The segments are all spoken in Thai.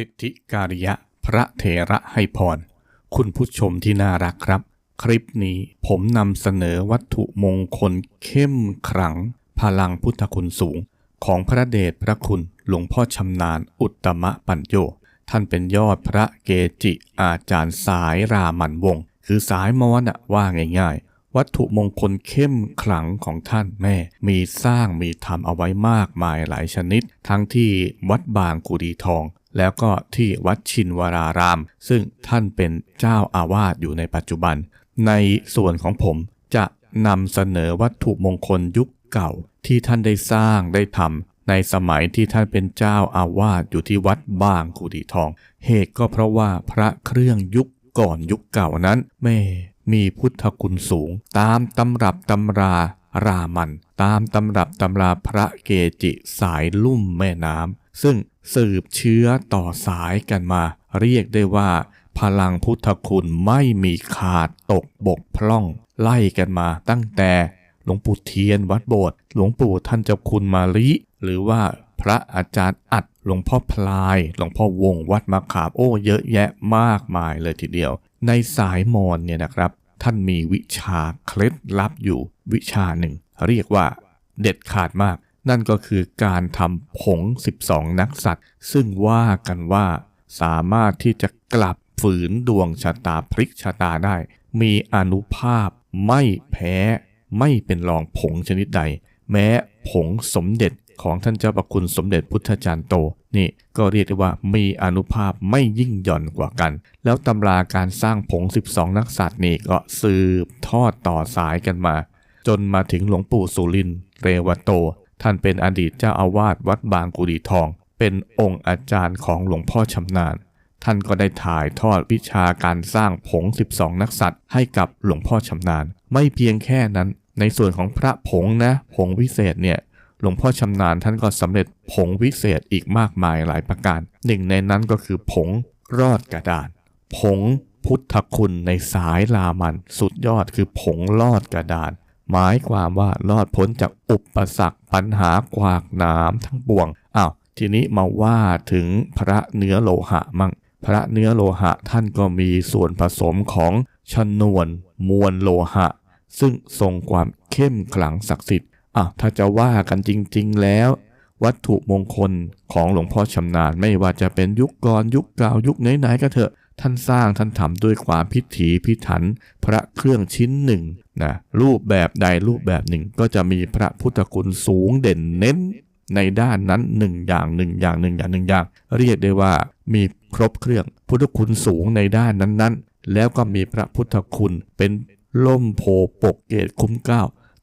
สิทธิการิยะพระเถระให้พร คุณผู้ชมที่น่ารักครับ คลิปนี้ผมนำเสนอวัตถุมงคลเข้มขลัง พลังพุทธคุณสูง ของพระเดชพระคุณหลวงพ่อชำนาญอุตตมะปัญโยท่านเป็นยอดพระเกจิอาจารย์สายรามันวง คือสายมอญอะว่าง่าย ๆ วัตถุมงคลเข้มขลังของท่านแม่ มีสร้างมีทำเอาไว้มากมายหลายชนิด ทั้งที่วัดบางกุดีทอง แล้วก็ที่วัดชินวราราม ซึ่งท่านเป็นเจ้าอาวาสอยู่ในปัจจุบัน ในส่วนของผมจะนำเสนอวัตถุมงคลยุคเก่าที่ท่านได้สร้างได้ทำในสมัยที่ท่านเป็นเจ้าอาวาสอยู่ที่วัดบางกุดีทอง เหตุก็เพราะว่าพระเครื่องยุคก่อนยุคเก่านั้นแม่มีพุทธคุณสูง ตามตำรับตำรารามัน ตามตำรับตำราพระเกจิสายลุ่มแม่น้ำ ซึ่งสืบเชื้อต่อสายกันมา เรียกได้ว่า พลังพุทธคุณไม่มีขาดตกบกพร่อง ไล่กันมาตั้งแต่หลวงปู่เทียนวัดโบสถ์หลวงปู่ท่านเจ้าคุณมาลิ หรือว่าพระอาจารย์อัดหลวงพ่อพลาย หลวงพ่อวงวัดมะขามโอ้เยอะแยะมากมายเลยทีเดียว ในสายมอนเนี่ยนะครับ ท่านมีวิชาเคล็ดลับอยู่วิชาหนึ่ง เรียกว่าเด็ดขาดมาก นั่นก็คือการทำผง 12 นักสัตว์ ซึ่งว่ากันว่าสามารถที่จะกลับฝืนดวงชะตาพลิกชะตาได้ มีอนุภาพไม่แพ้ไม่เป็นรองผงชนิดใด แม้ผงสมเด็จของท่านเจ้าประคุณสมเด็จพุทธจารย์โตนี่ก็เรียกได้ว่ามีอนุภาพไม่ยิ่งหย่อนกว่ากัน แล้วตำราการสร้างผง 12 นักสัตว์นี่ก็สืบทอดต่อสายกันมา จนมาถึงหลวงปู่สุรินทร์เรวโต ท่านเป็นอดีตเจ้าอาวาสวัดบางกุดีทอง เป็นองค์อาจารย์ของหลวงพ่อชำนาญ ท่านก็ได้ถ่ายทอดวิชาการสร้างผง 12 นักสัตว์ให้กับหลวงพ่อชำนาญ ไม่เพียงแค่นั้น ในส่วนของพระผงนะผงวิเศษเนี่ยหลวงพ่อชำนาญท่านก็สำเร็จผงวิเศษอีกมากมายหลายประการ หนึ่งในนั้นก็คือผงรอดกระดาน ผงพุทธคุณในสายลามัน สุดยอดคือผงลอดกระดาน หมายความว่ารอดพ้นจากอุปสรรคปัญหากวากน้ำทั้งปวงอ้าวทีนี้มาว่าถึงพระเนื้อโลหะมั่ง พระเนื้อโลหะท่านก็มีส่วนผสมของชนวน มวลโลหะ ซึ่งทรงความเข้มขลังศักดิ์สิทธิ์อะถ้าจะว่ากันจริง ๆ แล้ว วัตถุมงคลของหลวงพ่อชำนาญไม่ว่าจะเป็นยุคก่อนยุคเก่ายุคไหนๆก็เถอะ ท่านสร้างท่านทำด้วยความพิถีพิถัน พระเครื่องชิ้นหนึ่ง นะรูปแบบใดรูปแบบหนึ่งก็จะมีพระพุทธคุณสูงเด่นเน้นในด้านนั้นหนึ่งอย่างหนึ่งอย่างหนึ่งอย่างหนึ่งอย่าง เรียกได้ว่ามีครบเครื่องพุทธคุณสูงในด้านนั้นๆ แล้วก็มีพระพุทธคุณเป็นล่มโพปกเกตคุ้มเก้า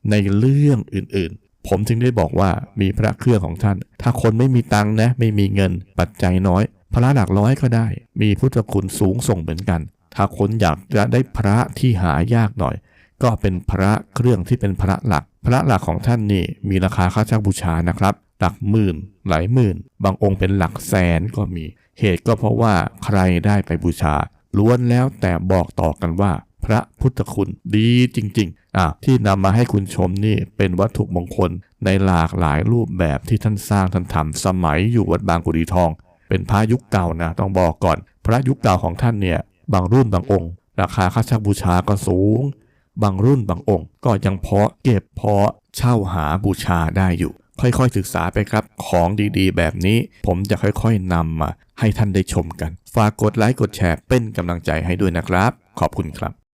ในเรื่องอื่นๆ ผมจึงได้บอกว่ามีพระเครื่องของท่าน ถ้าคนไม่มีตังค์นะไม่มีเงินปัจจัยน้อย พระหลักร้อยก็ได้ มีพุทธคุณสูงส่งเหมือนกัน ถ้าคนอยากจะได้พระที่หายากหน่อย ก็เป็นพระเครื่องที่เป็นพระหลัก พระหลักของท่านนี่มีราคาค่าจ้าบูชานะครับ หลักหมื่น หลายหมื่น บางองค์เป็นหลักแสนก็มี เหตุก็เพราะว่าใครได้ไปบูชา ล้วนแล้วแต่บอกต่อกันว่า พระพุทธคุณดีจริง ๆอะที่นำมาให้คุณชมนี่เป็นวัตถุมงคลในหลากหลายรูปแบบที่ท่านสร้างท่านทำสมัยอยู่วัดบางกุดีทอง เป็นพระยุคเก่านะต้องบอกก่อน พระยุคเก่าของท่านเนี่ยบางรุ่นบางองค์ ราคาค่าเช่าบูชาก็สูง บางรุ่นบางองค์ ก็ยังเพาะเก็บเพาะเช่าหาบูชาได้อยู่ ค่อยๆศึกษาไปครับ ของดีๆ แบบนี้ ผมจะค่อยๆนำมาให้ท่านได้ชมกัน ฝากกดไลค์กดแชร์เป็นกำลังใจให้ด้วยนะครับ ขอบคุณครับ